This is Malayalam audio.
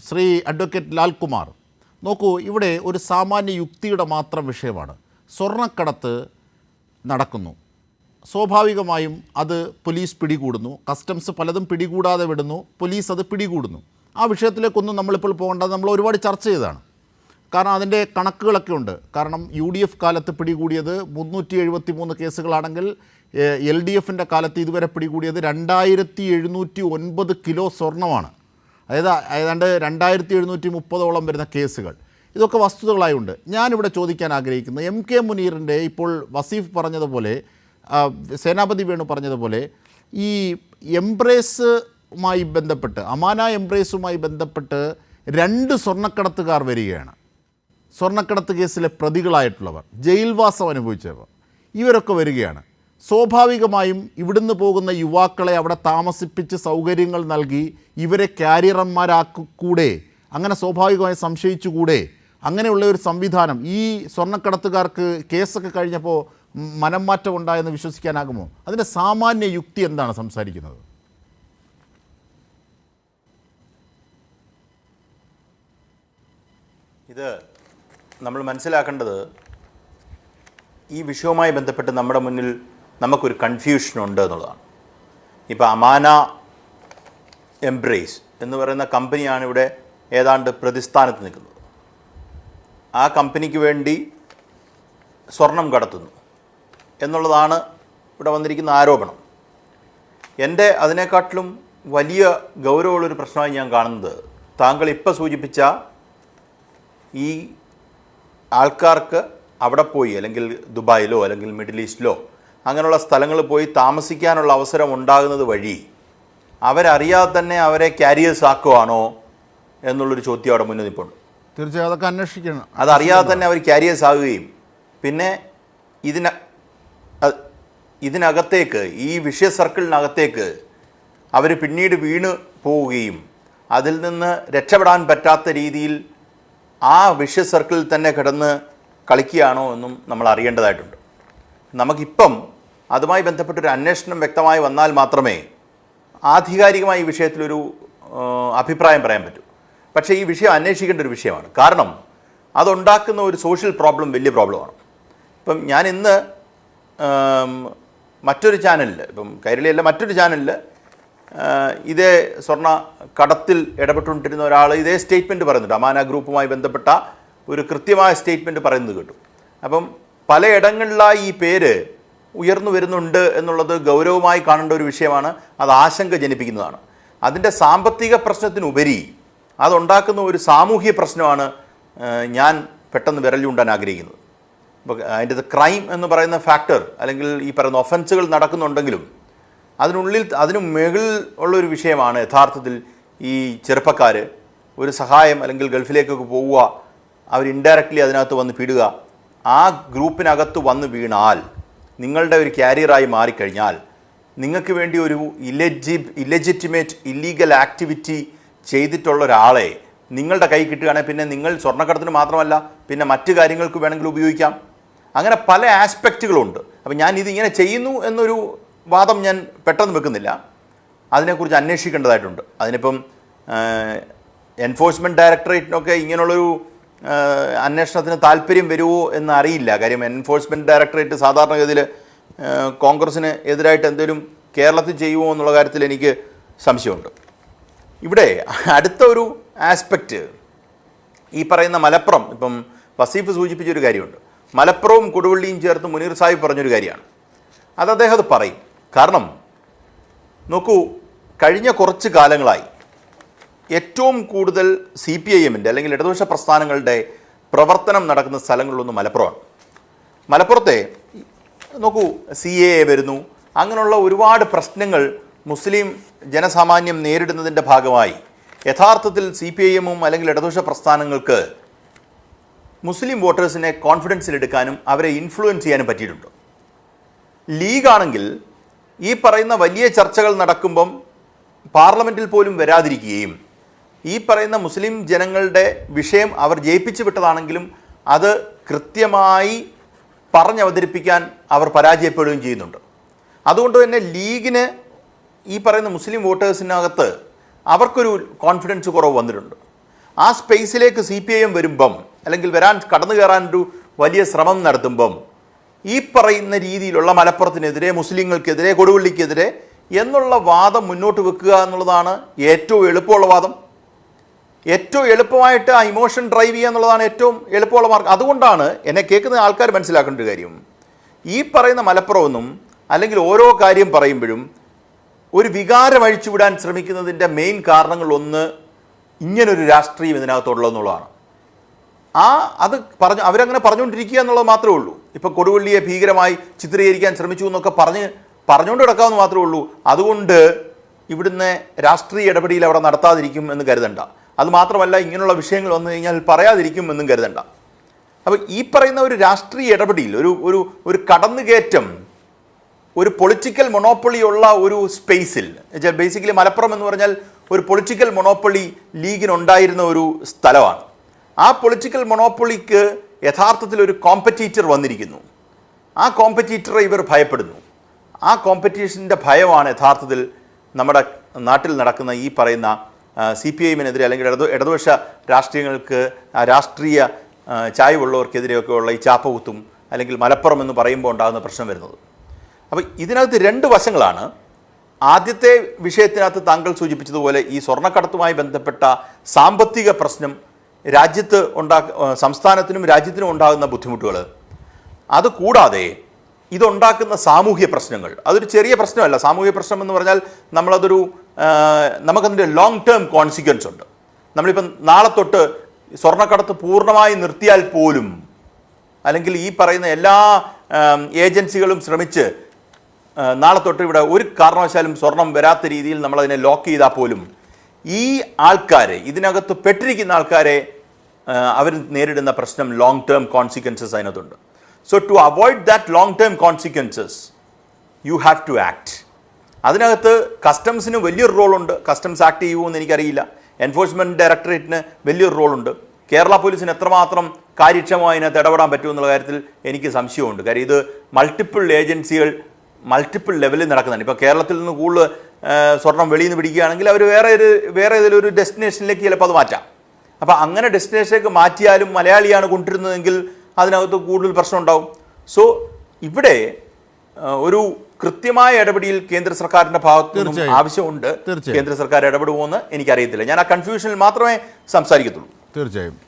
ശ്രീ അഡ്വക്കേറ്റ് ലാൽകുമാർ നോക്കൂ ഇവിടെ ഒരു സാമാന്യ യുക്തിയുടെ മാത്രം വിഷയമാണ്. സ്വർണക്കടത്ത് നടക്കുന്നു. സ്വാഭാവികമായും അത് പോലീസ് പിടികൂടുന്നു. കസ്റ്റംസ് പലതും പിടികൂടാതെ വിടുന്നു. പോലീസ് അത് പിടികൂടുന്നു. ആ വിഷയത്തിലേക്കൊന്നും നമ്മളിപ്പോൾ പോകേണ്ടത് നമ്മൾ ഒരുപാട് ചർച്ച ചെയ്തതാണ്. കാരണം അതിന്റെ കണക്കുകളൊക്കെ ഉണ്ട്. കാരണം യു ഡി എഫ് കാലത്ത് പിടികൂടിയത് മുന്നൂറ്റി എഴുപത്തി മൂന്ന് കേസുകളാണെങ്കിൽ എൽ ഡി എഫിന്റെ കാലത്ത് ഇതുവരെ പിടികൂടിയത് രണ്ടായിരത്തി എഴുന്നൂറ്റി ഒൻപത് കിലോ സ്വർണമാണ്. അതായത് ഏതാണ്ട് രണ്ടായിരത്തി എഴുന്നൂറ്റി മുപ്പതോളം വരുന്ന കേസുകൾ. ഇതൊക്കെ വസ്തുതകളായുണ്ട്. ഞാനിവിടെ ചോദിക്കാൻ ആഗ്രഹിക്കുന്നത് എം കെ മുനീറിന്റെ ഇപ്പോൾ വസീഫ് പറഞ്ഞതുപോലെ സേനാപതി വേണു പറഞ്ഞതുപോലെ ഈ എംബ്രേസുമായി ബന്ധപ്പെട്ട് അമാന എംബ്രേസുമായി ബന്ധപ്പെട്ട് രണ്ട് സ്വർണക്കടത്തുകാർ വരികയാണ്. സ്വർണക്കടത്ത് കേസിലെ പ്രതികളായിട്ടുള്ളവർ ജയിൽവാസം അനുഭവിച്ചവർ ഇവരൊക്കെ വരികയാണ്. സ്വാഭാവികമായും ഇവിടുന്ന് പോകുന്ന യുവാക്കളെ അവിടെ താമസിപ്പിച്ച് സൗകര്യങ്ങൾ നൽകി ഇവരെ ക്യാരിയർമാരാക്കൂടെ അങ്ങനെ സ്വാഭാവികമായി സംശയിച്ചുകൂടെ. അങ്ങനെയുള്ള ഒരു സംവിധാനം ഈ സ്വർണക്കടത്തുകാർക്ക് കേസൊക്കെ കഴിഞ്ഞപ്പോൾ മനം മാറ്റം ഉണ്ടായെന്ന് വിശ്വസിക്കാനാകുമോ? അതിന്റെ സാമാന്യ യുക്തി എന്താണ് സംസാരിക്കുന്നത്? ഇത് നമ്മൾ മനസ്സിലാക്കേണ്ടത് ഈ വിഷയവുമായി ബന്ധപ്പെട്ട് നമ്മുടെ മുന്നിൽ നമുക്കൊരു കൺഫ്യൂഷൻ ഉണ്ട് എന്നുള്ളതാണ്. ഇപ്പോൾ അമാന എംബ്രേസ് എന്ന് പറയുന്ന കമ്പനിയാണ് ഇവിടെ ഏതാണ്ട് പ്രതിസ്ഥാനത്ത് നിൽക്കുന്നത്. ആ കമ്പനിക്ക് വേണ്ടി സ്വർണം കടത്തുന്നു എന്നുള്ളതാണ് ഇവിടെ വന്നിരിക്കുന്ന ആരോപണം. എന്റെ അതിനെക്കാട്ടിലും വലിയ ഗൗരവമുള്ളൊരു പ്രശ്നമായി ഞാൻ കാണുന്നത് താങ്കൾ ഇപ്പോൾ സൂചിപ്പിച്ച ഈ ആൾക്കാർക്ക് അവിടെ പോയി അല്ലെങ്കിൽ ദുബായിലോ അല്ലെങ്കിൽ മിഡിൽ ഈസ്റ്റിലോ അങ്ങനെയുള്ള സ്ഥലങ്ങളിൽ പോയി താമസിക്കാനുള്ള അവസരം ഉണ്ടാകുന്നത് വഴി അവരറിയാതെ തന്നെ അവരെ കാരിയേഴ്സ് ആക്കുവാണോ എന്നുള്ളൊരു ചോദ്യം അവിടെ മുന്നിൽ നിൽപ്പുണ്ട്. തീർച്ചയായും അതൊക്കെ അന്വേഷിക്കണം. അതറിയാതെ തന്നെ അവർ കാരിയേഴ്സ് ആകുകയും. പിന്നെ ഇതിന ഇതിനകത്തേക്ക് ഈ വിഷയ സർക്കിളിനകത്തേക്ക് അവർ പിന്നീട് വീണ് പോവുകയും അതിൽ നിന്ന് രക്ഷപ്പെടാൻ പറ്റാത്ത രീതിയിൽ ആ വിഷയ സർക്കിളിൽ തന്നെ കിടന്ന് കളിക്കുകയാണോ എന്നും നമ്മൾ അറിയേണ്ടതായിട്ടുണ്ട്. നമുക്കിപ്പം അതുമായി ബന്ധപ്പെട്ടൊരു അന്വേഷണം വ്യക്തമായി വന്നാൽ മാത്രമേ ആധികാരികമായി ഈ വിഷയത്തിലൊരു അഭിപ്രായം പറയാൻ പറ്റൂ. പക്ഷേ ഈ വിഷയം അന്വേഷിക്കേണ്ട ഒരു വിഷയമാണ്. കാരണം അതുണ്ടാക്കുന്ന ഒരു സോഷ്യൽ പ്രോബ്ലം വലിയ പ്രോബ്ലമാണ് ഇപ്പം ഞാൻ ഇന്ന് മറ്റൊരു ചാനലിൽ ഇപ്പം കൈരളിയല്ല മറ്റൊരു ചാനലിൽ ഇതേ സ്വർണ കടത്തിൽ ഇടപെട്ടുകൊണ്ടിരുന്ന ഒരാൾ ഇതേ സ്റ്റേറ്റ്മെന്റ് പറയുന്നുണ്ട്. അമാന ഗ്രൂപ്പുമായി ബന്ധപ്പെട്ട ഒരു കൃത്യമായ സ്റ്റേറ്റ്മെന്റ് പറയുന്നത് കേട്ടു. അപ്പം പലയിടങ്ങളിലായി ഈ പേര് ഉയർന്നു വരുന്നുണ്ട് എന്നുള്ളത് ഗൗരവമായി കാണേണ്ട ഒരു വിഷയമാണ്. അത് ആശങ്ക ജനിപ്പിക്കുന്നതാണ്. അതിന്റെ സാമ്പത്തിക പ്രശ്നത്തിനുപരി അതുണ്ടാക്കുന്ന ഒരു സാമൂഹ്യ പ്രശ്നമാണ് ഞാൻ പെട്ടെന്ന് വിരൽ ചൂണ്ടാൻ ആഗ്രഹിക്കുന്നത്. ഇപ്പോൾ അതിന്റെ ക്രൈം എന്ന് പറയുന്ന ഫാക്ടർ അല്ലെങ്കിൽ ഈ പറയുന്ന ഒഫൻസുകൾ നടക്കുന്നുണ്ടെങ്കിലും അതിനുള്ളിൽ അതിനു മുകളിൽ ഉള്ളൊരു വിഷയമാണ് യഥാർത്ഥത്തിൽ ഈ ചെറുപ്പക്കാർ ഒരു സഹായം അല്ലെങ്കിൽ ഗൾഫിലേക്കൊക്കെ പോവുക അവർ ഇൻഡയറക്റ്റ്ലി അതിനകത്ത് വന്ന് പിടുക ആ ഗ്രൂപ്പിനകത്ത് വന്ന് വീണാൽ നിങ്ങളുടെ ഒരു ക്യാരിയറായി മാറിക്കഴിഞ്ഞാൽ നിങ്ങൾക്ക് വേണ്ടി ഒരു ഇലജി ഇലജിറ്റിമേറ്റ് ഇല്ലീഗൽ ആക്ടിവിറ്റി ചെയ്തിട്ടുള്ള ഒരാളെ നിങ്ങളുടെ കൈ കിട്ടുകയാണെങ്കിൽ പിന്നെ നിങ്ങൾ സ്വർണക്കടത്തിന് മാത്രമല്ല പിന്നെ മറ്റു കാര്യങ്ങൾക്ക് വേണമെങ്കിൽ ഉപയോഗിക്കാം. അങ്ങനെ പല ആസ്പെക്റ്റുകളുണ്ട്. അപ്പം ഞാൻ ഇത് ഇങ്ങനെ ചെയ്യുന്നു എന്നൊരു വാദം ഞാൻ പെട്ടെന്ന് വെക്കുന്നില്ല. അതിനെക്കുറിച്ച് അന്വേഷിക്കേണ്ടതായിട്ടുണ്ട്. അതിനിപ്പം എൻഫോഴ്സ്മെന്റ് ഡയറക്ടറേറ്റിനൊക്കെ ഇങ്ങനെയുള്ളൊരു അന്വേഷണത്തിന് താല്പര്യം വരുമോ എന്ന് അറിയില്ല കാര്യം എൻഫോഴ്സ്മെന്റ് ഡയറക്ടറേറ്റ് സാധാരണഗതിയിൽ കോൺഗ്രസ്സിന് എതിരായിട്ട് എന്തെങ്കിലും കേരളത്തിൽ ചെയ്യുമോ എന്നുള്ള കാര്യത്തിൽ എനിക്ക് സംശയമുണ്ട്. ഇവിടെ അടുത്ത ഒരു ആസ്പെക്റ്റ് ഈ പറയുന്ന മലപ്പുറം ഇപ്പം വസീഫ് സൂചിപ്പിച്ചൊരു കാര്യമുണ്ട്. മലപ്പുറവും കൊടുവള്ളിയും ചേർത്ത് മുനീർ സാഹിബ് പറഞ്ഞൊരു കാര്യമാണ്. അത് അദ്ദേഹം അത് പറയും. കാരണം നോക്കൂ കഴിഞ്ഞ കുറച്ച് കാലങ്ങളായി ഏറ്റവും കൂടുതൽ സി പി ഐ എമ്മിന്റെ അല്ലെങ്കിൽ ഇടതുപക്ഷ പ്രസ്ഥാനങ്ങളുടെ പ്രവർത്തനം നടക്കുന്ന സ്ഥലങ്ങളിലൊന്ന് മലപ്പുറമാണ്. മലപ്പുറത്തെ നോക്കൂ സി എ എ വരുന്നു. അങ്ങനെയുള്ള ഒരുപാട് പ്രശ്നങ്ങൾ മുസ്ലിം ജനസാമാന്യം നേരിടുന്നതിന്റെ ഭാഗമായി യഥാർത്ഥത്തിൽ സി പി ഐ എമ്മും അല്ലെങ്കിൽ ഇടതുപക്ഷ പ്രസ്ഥാനങ്ങൾക്ക് മുസ്ലിം വോട്ടേഴ്സിനെ കോൺഫിഡൻസിലെടുക്കാനും അവരെ ഇൻഫ്ലുവൻസ് ചെയ്യാനും പറ്റിയിട്ടുണ്ട്. ലീഗാണെങ്കിൽ ഈ പറയുന്ന വലിയ ചർച്ചകൾ നടക്കുമ്പം പാർലമെന്റിൽ പോലും വരാതിരിക്കുകയും ഈ പറയുന്ന മുസ്ലിം ജനങ്ങളുടെ വിഷയം അവർ ജയിപ്പിച്ചു വിട്ടതാണെങ്കിലും അത് കൃത്യമായി പറഞ്ഞവതരിപ്പിക്കാൻ അവർ പരാജയപ്പെടുകയും ചെയ്യുന്നുണ്ട്. അതുകൊണ്ട് തന്നെ ലീഗിന് ഈ പറയുന്ന മുസ്ലിം വോട്ടേഴ്സിനകത്ത് അവർക്കൊരു കോൺഫിഡൻസ് കുറവ് വന്നിട്ടുണ്ട്. ആ സ്പേസിലേക്ക് സി പി ഐ എം വരുമ്പം അല്ലെങ്കിൽ വരാൻ കടന്നു കയറാൻ ഒരു വലിയ ശ്രമം നടത്തുമ്പം ഈ പറയുന്ന രീതിയിലുള്ള മലപ്പുറത്തിനെതിരെ മുസ്ലിങ്ങൾക്കെതിരെ കൊടുവള്ളിക്കെതിരെ എന്നുള്ള വാദം മുന്നോട്ട് വെക്കുക എന്നുള്ളതാണ് ഏറ്റവും എളുപ്പമുള്ള വാദം. ഏറ്റവും എളുപ്പമായിട്ട് ആ ഇമോഷൻ ഡ്രൈവ് ചെയ്യുക എന്നുള്ളതാണ് ഏറ്റവും എളുപ്പമുള്ള മാർഗം. അതുകൊണ്ടാണ് എന്നെ കേൾക്കുന്ന ആൾക്കാർ മനസ്സിലാക്കേണ്ട ഒരു കാര്യം. ഈ പറയുന്ന മലപ്പുറമൊന്നും അല്ലെങ്കിൽ ഓരോ കാര്യം പറയുമ്പോഴും ഒരു വികാരം അഴിച്ചുവിടാൻ ശ്രമിക്കുന്നതിന്റെ മെയിൻ കാരണങ്ങളൊന്ന് ഇങ്ങനൊരു രാഷ്ട്രീയം ഇതിനകത്തുള്ളതെന്നുള്ളതാണ് ആ അത് പറഞ്ഞു അവരങ്ങനെ പറഞ്ഞുകൊണ്ടിരിക്കുക എന്നുള്ളത് മാത്രമേ ഉള്ളൂ. ഇപ്പം കൊടുവള്ളിയെ ഭീകരമായി ചിത്രീകരിക്കാൻ ശ്രമിച്ചു എന്നൊക്കെ പറഞ്ഞ് പറഞ്ഞുകൊണ്ട് കിടക്കാമെന്ന് മാത്രമേ ഉള്ളൂ. അതുകൊണ്ട് ഇവിടുന്ന് രാഷ്ട്രീയ ഇടപെടൽ അവിടെ നടത്താതിരിക്കും എന്ന് കരുതണ്ട. അത് മാത്രമല്ല ഇങ്ങനെയുള്ള വിഷയങ്ങൾ വന്നു കഴിഞ്ഞാൽ പറയാതിരിക്കുമെന്നും കരുതണ്ട. അപ്പോൾ ഈ പറയുന്ന ഒരു രാഷ്ട്രീയ ഇടപെടിയിൽ ഒരു ഒരു ഒരു കടന്നുകയറ്റം ഒരു പൊളിറ്റിക്കൽ മൊണോപ്പൊളി ഉള്ള ഒരു സ്പേസിൽ ബേസിക്കലി മലപ്പുറം എന്ന് പറഞ്ഞാൽ ഒരു പൊളിറ്റിക്കൽ മൊണോപ്പൊളി ലീഗിനുണ്ടായിരുന്ന ഒരു സ്ഥലമാണ്. ആ പൊളിറ്റിക്കൽ മൊണോപ്പൊളിക്ക് യഥാർത്ഥത്തിൽ ഒരു കോമ്പറ്റീറ്റർ വന്നിരിക്കുന്നു. ആ കോമ്പറ്റീറ്ററെ ഇവർ ഭയപ്പെടുന്നു. ആ കോമ്പറ്റീഷന്റെ ഭയമാണ് യഥാർത്ഥത്തിൽ നമ്മുടെ നാട്ടിൽ നടക്കുന്ന ഈ പറയുന്ന സി പി ഐമിനെതിരെ അല്ലെങ്കിൽ ഇടതു ഇടതുപക്ഷ രാഷ്ട്രീയങ്ങൾക്ക് രാഷ്ട്രീയ ചായ ചായ്വുള്ളവർക്കെതിരെയൊക്കെ ഉള്ള ഈ ചാപ്പകുത്തും അല്ലെങ്കിൽ മലപ്പുറം എന്ന് പറയുമ്പോൾ ഉണ്ടാകുന്ന പ്രശ്നം വരുന്നത്. അപ്പോൾ ഇതിനകത്ത് രണ്ട് വശങ്ങളാണ്. ആദ്യത്തെ വിഷയത്തിനകത്ത് താങ്കൾ സൂചിപ്പിച്ചതുപോലെ ഈ സ്വർണക്കടത്തുമായി ബന്ധപ്പെട്ട സാമ്പത്തിക പ്രശ്നം രാജ്യത്ത് ഉണ്ടാ സംസ്ഥാനത്തിനും രാജ്യത്തിനും ഉണ്ടാകുന്ന ബുദ്ധിമുട്ടുകൾ അതുകൂടാതെ ഇതുണ്ടാക്കുന്ന സാമൂഹ്യ പ്രശ്നങ്ങൾ. അതൊരു ചെറിയ പ്രശ്നമല്ല. സാമൂഹ്യ പ്രശ്നം എന്ന് പറഞ്ഞാൽ നമ്മളതൊരു നമുക്കതിന്റെ ലോങ് ടേം കോൺസിക്വൻസ് ഉണ്ട്. നമ്മളിപ്പം നാളെ തൊട്ട് സ്വർണക്കടത്ത് പൂർണമായി നിർത്തിയാൽ പോലും അല്ലെങ്കിൽ ഈ പറയുന്ന എല്ലാ ഏജൻസികളും ശ്രമിച്ച് നാളെ തൊട്ട് ഇവിടെ ഒരു കാരണവശാലും സ്വർണം വരാത്ത രീതിയിൽ നമ്മളതിനെ ലോക്ക് ചെയ്താൽ പോലും ഈ ആൾക്കാരെ ഇതിനകത്ത് പെട്ടിരിക്കുന്ന ആൾക്കാരെ അവർ നേരിടുന്ന പ്രശ്നം ലോങ് ടേം കോൺസിക്വൻസസ് അതിനകത്തുണ്ട്. So to avoid that long term consequences you have to act അതിനകത്ത് കസ്റ്റംസിന് വലിയൊരു റോളുണ്ട്. കസ്റ്റംസ് ആക്ട് ചെയ്യുമെന്ന് എനിക്കറിയില്ല. എൻഫോഴ്സ്മെന്റ് ഡയറക്ടറേറ്റിന് വലിയൊരു റോളുണ്ട്. കേരള പോലീസിന് എത്രമാത്രം കാര്യക്ഷമമായി അതിനകത്ത് ഇടപെടാൻ പറ്റുമെന്നുള്ള കാര്യത്തിൽ എനിക്ക് സംശയമുണ്ട്. കാര്യം ഇത് മൾട്ടിപ്പിൾ ഏജൻസികൾ മൾട്ടിപ്പിൾ ലെവലിൽ നടക്കുന്നുണ്ട്. ഇപ്പോൾ കേരളത്തിൽ നിന്ന് കൂടുതൽ സ്വർണം വെളിയിൽ നിന്ന് പിടിക്കുകയാണെങ്കിൽ അവർ വേറെ ഒരു വേറെ ഏതെങ്കിലും ഒരു ഡെസ്റ്റിനേഷനിലേക്ക് ചിലപ്പോൾ അത് മാറ്റാം. അപ്പോൾ അങ്ങനെ ഡെസ്റ്റിനേഷനിലേക്ക് മാറ്റിയാലും മലയാളിയാണ് കൊണ്ടിരുന്നതെങ്കിൽ അതിനകത്ത് കൂടുതൽ പ്രശ്നം ഉണ്ടാവും സോ ഇവിടെ ഒരു കൃത്യമായ ഇടപെടിയിൽ കേന്ദ്ര സർക്കാരിന്റെ ഭാഗത്തു നിന്നും ആവശ്യമുണ്ട്. കേന്ദ്ര സർക്കാർ ഇടപെടുമോ എന്ന് എനിക്കറിയത്തില്ല. ഞാൻ ആ കൺഫ്യൂഷനിൽ മാത്രമേ സംസാരിക്കത്തുള്ളൂ. തീർച്ചയായും.